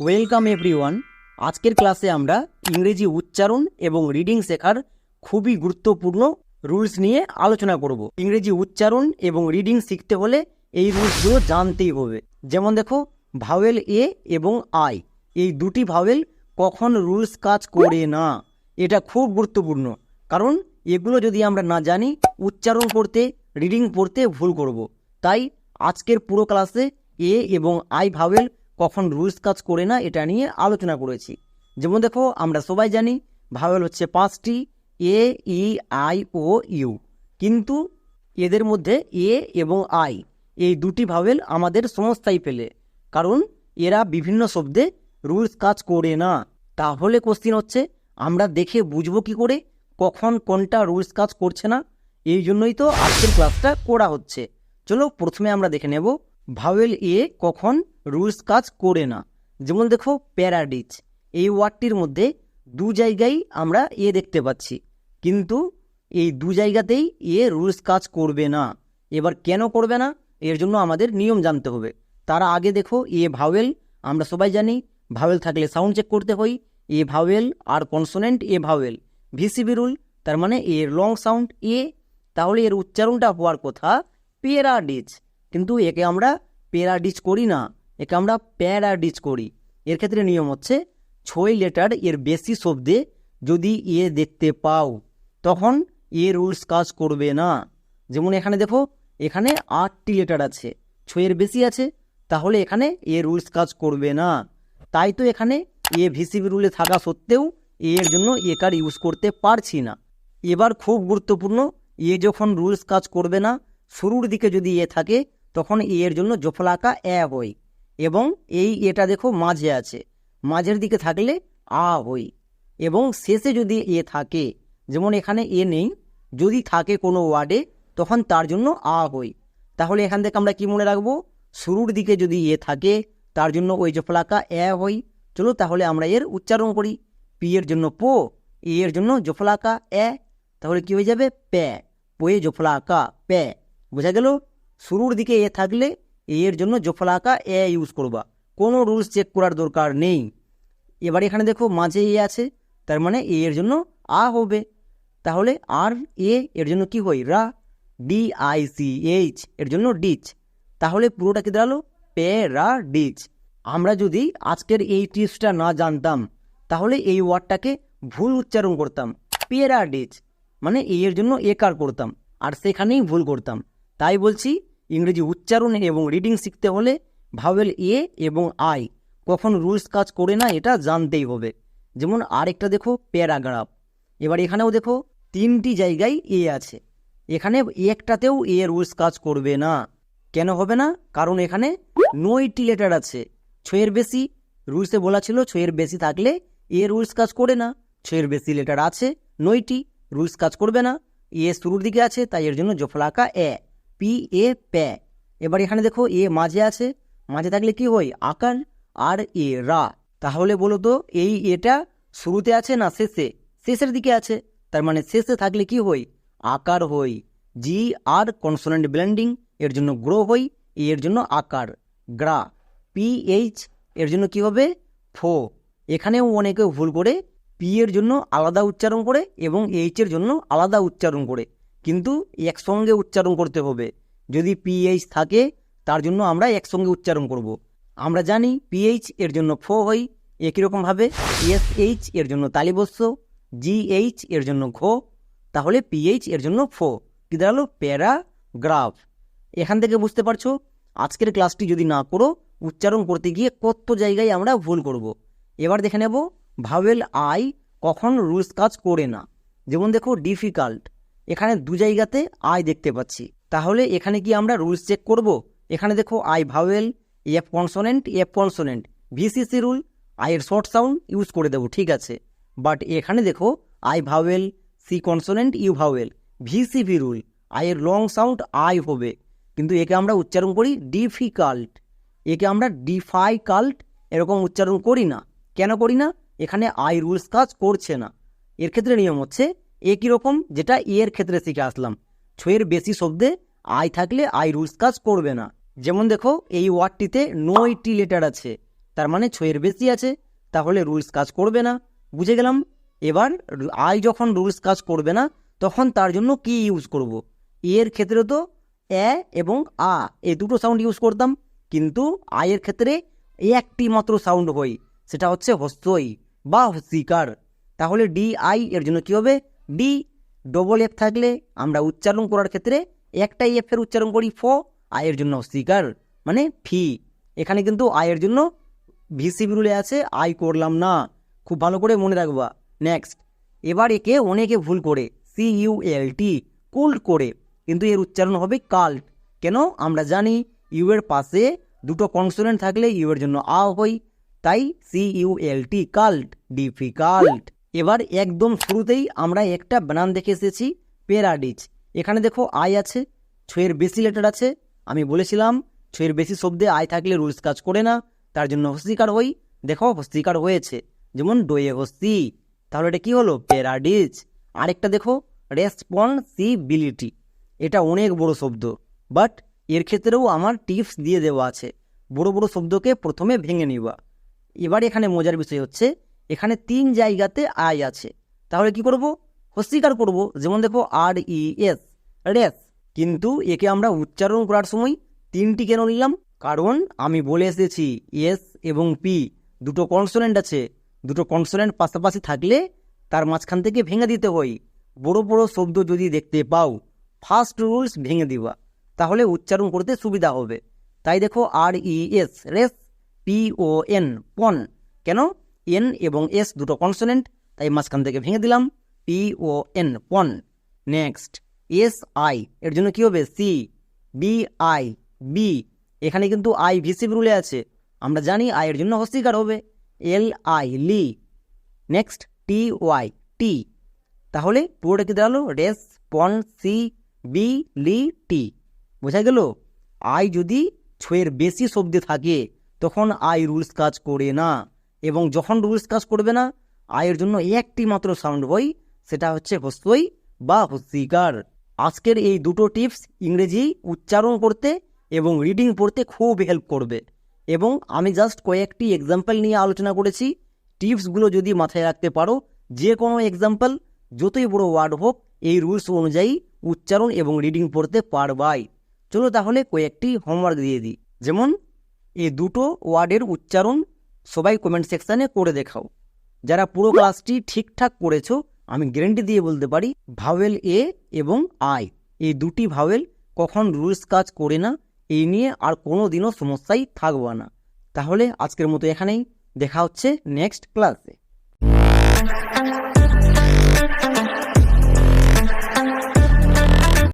Welcome everyone আজকের ক্লাসে আমরা ইংরেজি উচ্চারণ এবং রিডিং শেখার খুবই গুরুত্বপূর্ণ রুলস নিয়ে আলোচনা করব। ইংরেজি উচ্চারণ এবং রিডিং শিখতে হলে এই রুলসগুলো জানতেই হবে। যেমন দেখো ভাওয়েল এ এবং আই এই দুটি ভাওয়েল কখন রুলস কাজ করে না? এটা খুব গুরুত্বপূর্ণ। কারণ এগুলো যদি আমরা না জানি, উচ্চারণ করতে রিডিং পড়তে ভুল করব। তাই আজকের পুরো ক্লাসে এ এবং আই ভাওয়েল কখন রুলস কাজ করে না, এটা নিয়ে আলোচনা করেছি। যেমন দেখো, আমরা সবাই জানি, ভাওয়েল হচ্ছে পাঁচটি, এ, ই, আই, ও, ইউ। কিন্তু এদের মধ্যে এ এবং আই, এই দুটি ভাওয়েল আমাদের সমস্যায় পেলে। কারণ এরা বিভিন্ন শব্দে রুলস কাজ করে না। তাহলে কোশ্চিন হচ্ছে, আমরা দেখে বুঝব কি করে, কখন কোনটা রুলস কাজ করছে না? এই জন্যই তো আজকের ক্লাসটা করা হচ্ছে। চলো, প্রথমে আমরা দেখে নেব। ভাওয়েল এ কখন রুলস কাজ করে না। যেমন দেখো প্যারাডিচ এই ওয়ার্ডটির মধ্যে দু জায়গায় আমরা এ দেখতে পাচ্ছি। কিন্তু এই দু জায়গাতেই এ রুলস কাজ করবে না। এবার কেন করবে না, এর জন্য আমাদের নিয়ম জানতে হবে। তার আগে দেখো, এ ভাওয়েল, আমরা সবাই জানি, ভাওয়েল থাকলে সাউন্ড চেক করতে হয়। A vowel R consonant, a vowel. VCV rule, তার মানে এর লং সাউন্ড এ। তাহলে এর উচ্চারণটা হওয়ার কথা পেরাডিচ কিন্তু একে আমরা পেরাডিচ করি না, একে আমরা প্যারাডিচ করি। এর ক্ষেত্রে নিয়ম হচ্ছে ছয় লেটার এর বেশি শব্দে যদি এ দেখতে পাও, তখন এ রুলস কাজ করবে না। যেমন এখানে দেখো, এখানে আটটি লেটার আছে, ছয়ের বেশি আছে, তাহলে এখানে এ রুলস কাজ করবে না। তাই তো এখানে এ ভিসিবি রুলে থাকা সত্ত্বেও এ এর জন্য এ কার ইউজ করতে পারছি না। এবার খুব গুরুত্বপূর্ণ, এ যখন রুলস কাজ করবে না, শুরুর দিকে যদি এ থাকে তখন এ এর জন্য জফলাকা এ হয় এবং এই এটা দেখো মাঝে আছে। মাঝের দিকে থাকলে আ হই এবং শেষে যদি এ থাকে, যেমন এখানে এ নেই, যদি থাকে কোনো ওয়ার্ডে তখন তার জন্য আ হই। তাহলে এখান থেকে আমরা কি মনে রাখব? শুরুর দিকে যদি এ থাকে, তার জন্য ওই জফলাকা এ হই। চলো তাহলে আমরা এর উচ্চারণ করি। পি এর জন্য পো এ এর জন্য জফলাকা এ, তাহলে কি হয়ে যাবে? প্যা পোয়ে জফলাকা প্যা বোঝা গেল? শুরুর দিকে এ থাকলে এর জন্য জফলাকা এ ইউজ করবা। কোনো রুলস চেক করার দরকার নেই। এবার এখানে দেখো মাঝে এ আছে, তার মানে এ এর জন্য আ হবে। তাহলে আর এ এর জন্য কি হয়? রা ডি আই সি এইচ এর জন্য ডিচ তাহলে পুরোটা কি দাঁড়াল? পে রা ডিচ আমরা যদি আজকের এই টিপসটা না জানতাম, তাহলে এই ওয়ার্ডটাকে ভুল উচ্চারণ করতাম। পেরা ডিচ মানে এর জন্য একার করতাম। আর সেখানেই ভুল করতাম। তাই বলছি ইংরেজি উচ্চারণ এবং রিডিং শিখতে হলে ভাওয়েল এ এবং আই কখন রুলস কাজ করে না এটা জানতেই হবে। যেমন আরেকটা দেখো প্যারাগ্রাফ। এবার এখানেও দেখো তিনটি জায়গায় এ আছে। এখানে একটাতেও এ রুলস কাজ করবে না। কেন হবে না? কারণ এখানে নয়টি লেটার আছে। ছয়ের বেশি রুলসে বলা ছিল, ছয়ের বেশি থাকলে এ রুলস কাজ করে না। ছয়ের বেশি লেটার আছে, নয়টি রুলস কাজ করবে না। এ শুরুর দিকে আছে, তাই এর জন্য জফলাকা এ পি, এ প্যা এবার এখানে দেখো, এ মাঝে আছে। মাঝে থাকলে কি হয়? আকার, আর, এ, রা। তাহলে বলো তো, এই এটা শুরুতে আছে না শেষে? শেষের দিকে আছে। তার মানে শেষে থাকলে কি হই আকার হই জি, আর কনসোনেন্ট ব্লেন্ডিং এর জন্য গ্রো হই এ এর জন্য আকার, গ্রা। পি, এইচ, এর জন্য কি হবে? ফো। এখানেও অনেকে ভুল করে। পি এর জন্য আলাদা উচ্চারণ করে এবং এইচ এর জন্য আলাদা উচ্চারণ করে। কিন্তু একসঙ্গে উচ্চারণ করতে হবে। যদি পিএইচ থাকে, তার জন্য আমরা একসঙ্গে উচ্চারণ করব। আমরা জানি পিএইচ এর জন্য ফো হই একই রকমভাবে এস এইচ এর জন্য তালিবস্য জিএইচ এর জন্য ঘো, তাহলে পিএইচ এর জন্য ফো। কি দাঁড়াল? প্যারাগ্রাফ এখান থেকে বুঝতে পারছ? আজকের ক্লাসটি যদি না করো, উচ্চারণ করতে গিয়ে কত জায়গায় আমরা ভুল করব। এবার দেখে নেব, ভাওয়েল আই কখন রুলস কাজ করে না। যেমন দেখো ডিফিকাল্ট এখানে দু জায়গাতে আই দেখতে পাচ্ছি। তাহলে এখানে কি আমরা রুলস চেক করব? এখানে দেখো I vowel F consonant F consonant VCC rule আইয়ের শর্ট সাউন্ড ইউজ করে দেবো, ঠিক আছে? বাট এখানে দেখো I vowel C consonant U vowel VCV rule আইয়ের লং সাউন্ড আই হবে। কিন্তু একে আমরা উচ্চারণ করি ডিফিকাল্ট একে আমরা ডিফাইকাল্ট এরকম উচ্চারণ করি না। কেন করি না? এখানে আই রুলস কাজ করছে না। এর ক্ষেত্রে নিয়ম হচ্ছে একই রকম যেটা এর ক্ষেত্রে শিখে আসলাম। ছয়ের বেশি শব্দে আই থাকলে আই রুলস কাজ করবে না। যেমন দেখো, এই ওয়ার্ডটিতে নয়টি লেটার আছে, তার মানে ছয়ের বেশি আছে, তাহলে রুলস কাজ করবে না। বুঝে গেলাম? এবার আই যখন রুলস কাজ করবে না, তখন তার জন্য কি ইউজ করব। এর ক্ষেত্রে তো এ এবং আ, এই দুটো সাউন্ড ইউজ করতাম। কিন্তু আয়ের ক্ষেত্রে একটি মাত্র সাউন্ড হয়, সেটা হচ্ছে হস্যই বা হস্যিকার তাহলে ডি আই এর জন্য কি হবে? ডি ডবল এফ থাকলে আমরা উচ্চারণ করার ক্ষেত্রে একটাই এফ এর উচ্চারণ করি ফ আয়ের জন্য হস্যিকার মানে ফি এখানে কিন্তু আয়ের জন্য ভিসিবি রুলে আছে আই করলাম না। খুব ভালো করে মনে রাখবা। নেক্সট এবার একে অনেকে ভুল করে সি ইউ এল টি কুল্ট করে। কিন্তু এর উচ্চারণ হবে কাল্ট কেন? আমরা জানি ইউ এর পাশে দুটো কনসোনেন্ট থাকলে ইউ এর জন্য আ হই তাই C U L T cult difficult এবার একদম শুরুতেই আমরা একটা বানান দেখে এসেছি পেরাডিচ এখানে দেখো আই আছে, ছয়ের বেশি লেটার আছে। আমি বলেছিলাম, ছয়ের বেশি শব্দে আয় থাকলে রুলস কাজ করে না, তার জন্য হস্তিকার হই। দেখো হস্তিকার হয়েছে। যেমন ডোয়ে হস্তি তাহলে এটা কি হলো? প্যারাডিজ আরেকটা দেখো, রেসপন্সিবিলিটি। এটা অনেক বড় শব্দ, বাট এর ক্ষেত্রেও আমার টিপস দিয়ে দেওয়া আছে। বড় বড় শব্দকে প্রথমে ভেঙে নিবা এবার এখানে মজার বিষয় হচ্ছে এখানে তিন জায়গাতে আয় আছে। তাহলে কি করব? হস্তিকার করব। যেমন দেখো, আর, ই, এস, রেস। কিন্তু একে আমরা উচ্চারণ করার সময় তিনটি কেন নিলাম? কারণ আমি বলে এসেছি, এস এবং পি দুটো কনসোনেন্ট আছে। দুটো কনসোনেন্ট পাশাপাশি থাকলে তার মাঝখান থেকে ভেঙে দিতে হয়। বড় বড় শব্দ যদি দেখতে পাও ফার্স্ট রুলস ভেঙে দিবা। তাহলে উচ্চারণ করতে সুবিধা হবে। তাই দেখো, R, E, S, res, P, O, N, pon. কেন? এন এবং এস দুটো কনসোনেন্ট তাই মাঝখান থেকে ভেঙে দিলাম। P O N pon next S I এর জন্য কি হবে? সি বি আই বি এখানে কিন্তু আই ভিসিভ রুলে আছে। আমরা জানি আই এর জন্য হস্তিকার হবে। L I li next T Y ty তাহলে পুরোটা কি দাঁড়াল? রেস পন সি বি লি টি বোঝা গেল? আই যদি ছয়ের বেশি শব্দে থাকে, তখন আই রুলস কাজ করে না। এবং যখন রুলস কাজ করবে না, আয়ের জন্য একটি মাত্র সাউন্ড হয় সেটা হচ্ছে হস্যই বা হস্যিকার আজকের এই দুটো টিপস ইংরেজি উচ্চারণ করতে এবং রিডিং পড়তে খুব হেল্প করবে। এবং আমি জাস্ট কয়েকটি এক্সাম্পল নিয়ে আলোচনা করেছি। টিপসগুলো যদি মাথায় রাখতে পারো যে কোনো এক্সাম্পল যতই বড় ওয়ার্ড হোক, এই রুলস অনুযায়ী উচ্চারণ এবং রিডিং পড়তে পারবাই। চলো তাহলে কয়েকটি হোমওয়ার্ক দিয়ে দিই। যেমন এই দুটো ওয়ার্ডের উচ্চারণ সবাই কমেন্ট সেকশানে করে দেখাও। যারা পুরো ক্লাসটি ঠিকঠাক করেছ, আমি গ্যারেন্টি দিয়ে বলতে পারি ভাওয়েল এ এবং আই এই দুটি ভাওয়েল কখন রুলস কাজ করে না, এই নিয়ে আর কোনো দিনও সমস্যাই থাকবে না। তাহলে আজকের মতো এখানেই, দেখা হচ্ছে নেক্সট ক্লাসে